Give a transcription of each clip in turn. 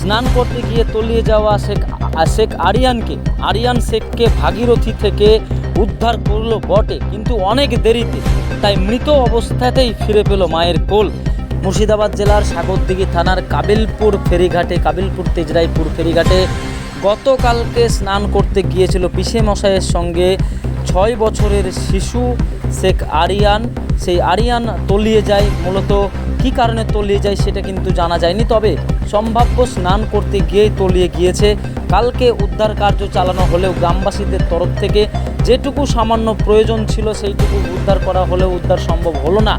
স্নান করতে গিয়ে তলিয়ে যাওয়া শেখ শেখ আরিয়ানকে, আরিয়ান শেখকে ভাগীরথী থেকে উদ্ধার করল বটে, কিন্তু অনেক দেরিতে। তাই মৃত অবস্থাতেই ফিরে পেল মায়ের কোল। মুর্শিদাবাদ জেলার সাগরদিঘি থানার কাবিলপুর ফেরিঘাটে, কাবিলপুর তেজরাইপুর ফেরিঘাটে গতকালকে স্নান করতে গিয়েছিল পিসে মশাইয়ের সঙ্গে ছয় বছরের শিশু শেখ আরিয়ান। সেই আরিয়ান তলিয়ে যায়, মূলত কী কারণে তলিয়ে যায় সেটা কিন্তু জানা যায়নি। তবে সম্ভাব্য স্নান করতে গিয়েই তলিয়ে গিয়েছে। কালকে উদ্ধার কার্য চালানো হলেও গ্রামবাসীদের তরফ থেকে যেটুকু সামান্য প্রয়োজন ছিল সেইটুকু উদ্ধার করা হলেও উদ্ধার সম্ভব হলো না।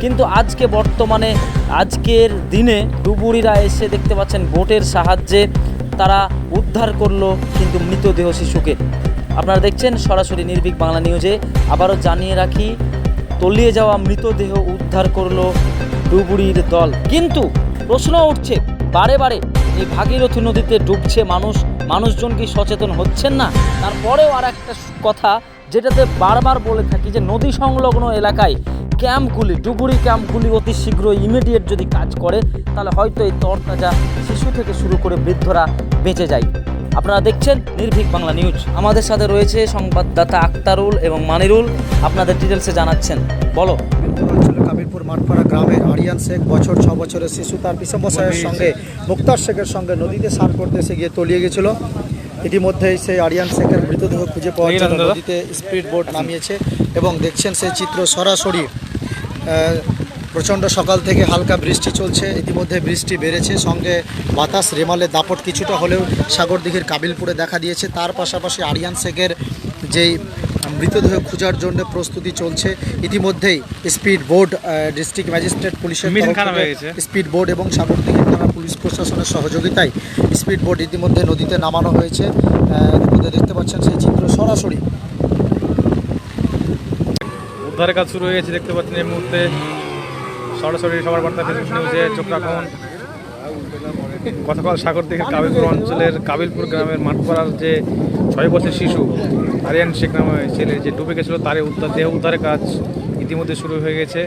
কিন্তু আজকে বর্তমানে, আজকের দিনে ডুবুরিরা এসে দেখতে পাচ্ছেন বোটের সাহায্যে তারা উদ্ধার করল কিন্তু মৃতদেহ শিশুকে। আপনারা দেখছেন সরাসরি নির্ভীক বাংলা নিউজে। আবারও জানিয়ে রাখি, তলিয়ে যাওয়া মৃতদেহ উদ্ধার করল ডুবুরির দল। কিন্তু প্রশ্ন উঠছে, বারে বারে এই ভাগীরথী নদীতে ডুবছে মানুষ, মানুষজন কি সচেতন হচ্ছেন না? তারপরেও আর একটা কথা, যেটাতে বারবার বলে থাকি যে নদী সংলগ্ন এলাকায় ক্যাম্পগুলি, ডুবুরি ক্যাম্পগুলি অতি শীঘ্র ইমিডিয়েট যদি কাজ করে, তাহলে হয়তো এই তরতাজা শিশু থেকে শুরু করে বৃদ্ধরা বেঁচে যায়। আপনারা দেখছেন নির্ভীক বাংলা নিউজ। আমাদের সাথে রয়েছে সংবাদদাতা আক্তারুল এবং মানিরুল। আপনাদের ডিটেলসে জানাচ্ছেন। বলো। কাবিরপুর মাঠপাড়া গ্রামের আরিয়ান শেখ বছর ছ বছরের শিশু তার পিসমশাইয়ের সঙ্গে মুক্তার শেখের সঙ্গে নদীতে স্নান করতে এসে গিয়ে তলিয়ে গেছিল। ইতিমধ্যেই সেই আরিয়ান শেখের মৃতদেহ খুঁজে পাওয়ার জন্য নদীতে স্পিড বোট নামিয়েছে এবং দেখছেন সেই চিত্র সরাসরি। প্রচণ্ড সকাল থেকে হালকা বৃষ্টি চলছে। ইতিমধ্যে বৃষ্টি বেড়েছে। সঙ্গে বাতাস রেমালে দাপট কিছুটা হলেও সাগরদিঘির কাবিলপুরে দেখা দিয়েছে। তার পাশাপাশি আরিয়ান শেখের যেই মৃতদেহ খোঁজার জন্য প্রস্তুতি চলছে ইতিমধ্যেই স্পিড বোর্ড ডিস্ট্রিক্ট ম্যাজিস্ট্রেট পুলিশের। স্পিড বোর্ড এবং সাগরদিঘি থানা পুলিশ প্রশাসনের সহযোগিতায় স্পিড বোর্ড ইতিমধ্যে নদীতে নামানো হয়েছে। ইতিমধ্যে দেখতে পাচ্ছেন সেই চিত্র সরাসরি। উদ্ধারের কাজ শুরু হয়ে গেছে দেখতে পাচ্ছেন এই মুহূর্তে। সরাসরি সবার বার্তা ফেসবুক নিউজে চোখ রাখুন। গতকাল সাগর থেকে কাবিলপুর অঞ্চলের কাবিলপুর গ্রামের মাঠপাড়ার যে ছয় বছর শিশু, আরিয়ান শেখ নামে ছেলে যে ডুবে গেছিল, তারে উদ্ধার দেহ উদ্ধারের কাজ ইতিমধ্যে শুরু হয়ে গেছে।